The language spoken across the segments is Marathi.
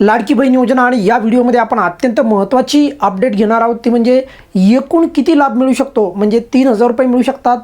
लाडकी बहीण योजना आणि या व्हिडिओमध्ये आपण अत्यंत महत्त्वाची अपडेट घेणार आहोत. ती म्हणजे एकूण किती लाभ मिळू शकतो? म्हणजे तीन हजार रुपये मिळू शकतात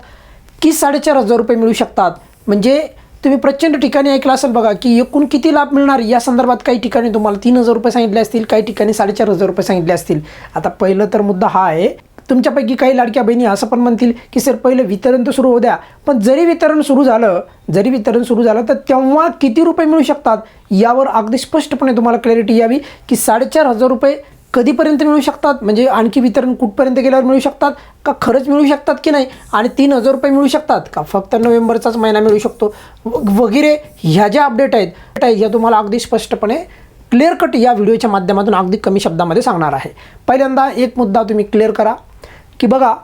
की साडेचार हजार रुपये मिळू शकतात? म्हणजे तुम्ही प्रचंड ठिकाणी ऐकलं असेल बघा की एकूण किती लाभ मिळणार? या संदर्भात काही ठिकाणी तुम्हाला तीन हजार रुपये सांगितले असतील काही ठिकाणी साडेचार हजार रुपये सांगितले असतील. आता पहिलं तर मुद्दा हा आहे तुमच्यापैकी काही लाडक्या बहिणी असं पण म्हणतील की सर पहिलं वितरण तर सुरू होऊ द्या. पण जरी वितरण सुरू झालं जरी वितरण सुरू झालं तर तेव्हा किती रुपये मिळू शकतात? यावर अगदी स्पष्टपणे तुम्हाला क्लॅरिटी यावी की साडेचार हजार रुपये कधीपर्यंत मिळू शकतात? म्हणजे आणखी वितरण कुठपर्यंत गेल्यावर मिळू शकतात? का खरंच मिळू शकतात की नाही? आणि तीन हजार रुपये मिळू शकतात? का फक्त नोव्हेंबरचाच महिना मिळू शकतो? व- वगैरे ह्या ज्या अपडेट आहेत आहेत ह्या तुम्हाला अगदी स्पष्टपणे क्लिअर कट या व्हिडिओच्या माध्यमातून अगदी कमी शब्दामध्ये सांगणार आहे. पहिल्यांदा एक मुद्दा तुम्ही क्लिअर करा. की बघा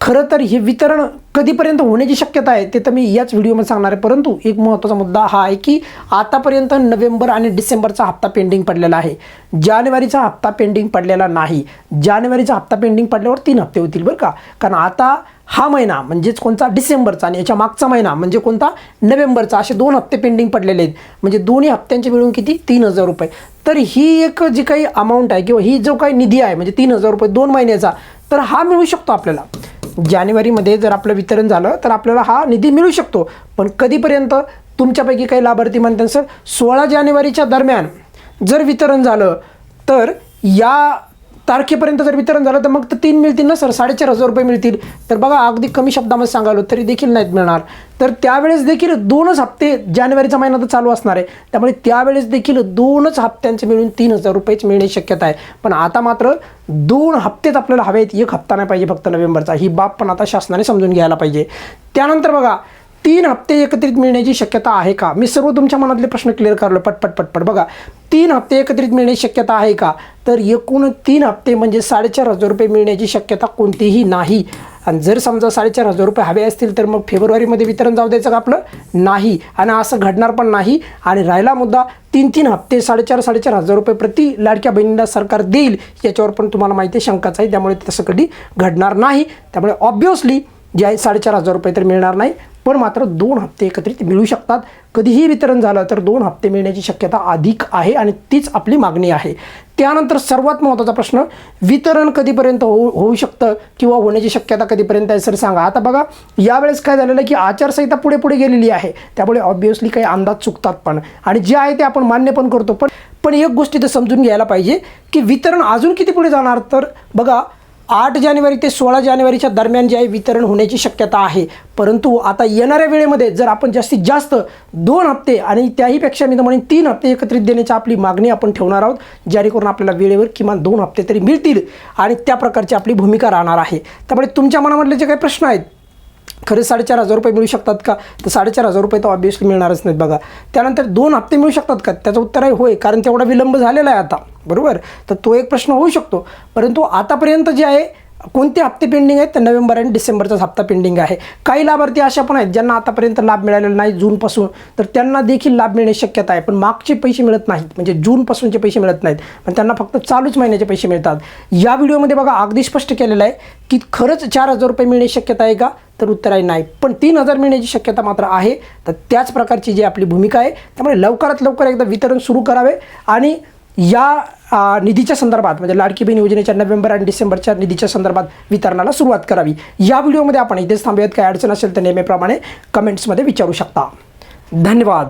खरं तर हे वितरण कधीपर्यंत होण्याची शक्यता आहे ते तर मी याच व्हिडिओमध्ये सांगणार आहे. परंतु एक महत्त्वाचा मुद्दा हा आहे की आतापर्यंत नोव्हेंबर आणि डिसेंबरचा हप्ता पेंडिंग पडलेला आहे. जानेवारीचा हप्ता पेंडिंग पडलेला नाही. जानेवारीचा हप्ता पेंडिंग पडल्यावर तीन हप्ते होतील बरं का. कारण आता हा महिना म्हणजेच कोणता डिसेंबरचा आणि याच्या मागचा महिना म्हणजे कोणता? नोव्हेंबरचा. असे दोन हप्ते पेंडिंग पडलेले आहेत. म्हणजे दोन्ही हप्त्यांचे मिळून किती? तीन हजार रुपये. तर ही एक जी काही अमाऊंट आहे किंवा ही जो काही निधी आहे म्हणजे तीन हजार रुपये दोन महिन्याचा तर हा मिळू शकतो आपल्याला. जानेवारीमध्ये जर आपलं वितरण झालं तर आपल्याला हा निधी मिळू शकतो. पण कधीपर्यंत? तुमच्यापैकी काही लाभार्थी म्हणतात सर सोळा जानेवारीच्या दरम्यान जर वितरण झालं तर या तारखेपर्यंत जर वितरण झालं तर मग तर तीन मिळतील ना सर? साडेचार हजार रुपये मिळतील. तर बघा अगदी कमी शब्दामध्ये सांगालो तरी देखील नाहीत मिळणार. तर त्यावेळेस देखील दोनच हप्ते जानेवारीचा महिना तर चालू असणार आहे. त्यामुळे त्यावेळेस देखील दोनच हप्त्यांचे मिळून तीन हजार रुपयेच मिळण्याची शक्यता आहे. पण आता मात्र दोन हप्तेच आपल्याला हवे आहेत. एक हप्ता नाही पाहिजे फक्त नोव्हेंबरचा. ही बाब पण आता शासनाने समजून घ्यायला पाहिजे. त्यानंतर बघा तीन हप्ते एकत्रित मिळण्याची शक्यता आहे का? मी सर्व तुमच्या मनातले प्रश्न क्लिअर करलो पटपट पटपट बघा तीन हप्ते एकत्रित मिळण्याची शक्यता आहे का? तर एकूण तीन हप्ते म्हणजे साडेचार हजार रुपये मिळण्याची शक्यता कोणतीही नाही. आणि जर समजा साडेचार हजार रुपये हवे असतील तर मग फेब्रुवारीमध्ये वितरण जाऊ द्यायचं का आपलं? नाही. आणि असं घडणार पण नाही. आणि राहिला मुद्दा तीन तीन हप्ते साडेचार साडेचार हजार रुपये प्रति लाडक्या बहिणीला सरकार देईल याच्यावर पण तुम्हाला माहिती आहे शंकाच आहे. त्यामुळे तसं कधी घडणार नाही. त्यामुळे ऑब्वियसली जे आहे साडेचार हजार रुपये तर मिळणार नाही. पण मात्र दोन हप्ते एकत्रित मिळू शकतात. कधीही वितरण झालं तर दोन हप्ते मिळण्याची शक्यता अधिक आहे आणि तीच आपली मागणी आहे. त्यानंतर सर्वात महत्त्वाचा प्रश्न वितरण कधीपर्यंत होऊ होऊ शकतं किंवा होण्याची शक्यता कधीपर्यंत आहे सर सांगा. आता बघा यावेळेस काय झालेलं आहे की आचारसंहिता पुढे पुढे गेलेली आहे. त्यामुळे ऑब्वियसली काही अंदाज चुकतात पण. आणि जे आहे ते आपण मान्य पण करतो. पण पण एक गोष्ट इथं समजून घ्यायला पाहिजे की वितरण अजून किती पुढे जाणार? तर बघा आठ जानेवारी ते सोळा जानेवारीच्या दरम्यान जे आहे वितरण होण्याची शक्यता आहे. परंतु आता येणाऱ्या वेळेमध्ये जर आपण जास्तीत जास्त दोन हप्ते आणि त्याहीपेक्षा मी तर म्हणेन तीन हप्ते एकत्रित देण्याची आपली मागणी आपण ठेवणार आहोत जेणेकरून आपल्याला वेळेवर किमान दोन हप्ते तरी मिळतील आणि त्या प्रकारची आपली भूमिका राहणार आहे. त्यामुळे तुमच्या मनामधले जे काही प्रश्न आहेत खरं साडेचार हजार रुपये मिळू शकतात का? तर साडेचार हजार रुपये तर ऑब्वियसली मिळणारच नाहीत बघा. त्यानंतर दोन हप्ते मिळू शकतात का? त्याचं उत्तर आहे होय कारण तेवढा विलंब झालेला आहे आता. बरोबर? तर तो एक प्रश्न होऊ शकतो. परंतु आतापर्यंत जे आहे कोणते हप्ते पेंडिंग आहेत? तर नोव्हेंबर आणि डिसेंबरचाच हप्ता पेंडिंग आहे. काही लाभार्थी अशा पण आहेत ज्यांना आतापर्यंत लाभ मिळालेला नाही जूनपासून. तर त्यांना देखील लाभ मिळण्याची शक्यता आहे. पण मागचे पैसे मिळत नाहीत. म्हणजे जूनपासूनचे पैसे मिळत नाहीत. पण त्यांना फक्त चालूच महिन्याचे पैसे मिळतात. या व्हिडिओमध्ये बघा अगदी स्पष्ट केलेलं आहे की खरंच चार हजार रुपये मिळण्याची शक्यता आहे का? तर उत्तर आहे नाही. पण तीन हजार मिळण्याची शक्यता मात्र आहे. तर त्याच प्रकारची जी आपली भूमिका आहे त्यामुळे लवकरात लवकर एकदा वितरण सुरू करावे. आणि या निधीच्या संदर्भात म्हणजे लाडकी बहीण योजनेच्या नोव्हेंबर आणि डिसेंबरच्या निधीच्या संदर्भात वितरणाला सुरुवात करावी. या व्हिडिओमध्ये आपण इथेच थांबूयात. काय अडचण असेल तर नेहमीप्रमाणे कमेंट्समध्ये विचारू शकता. धन्यवाद.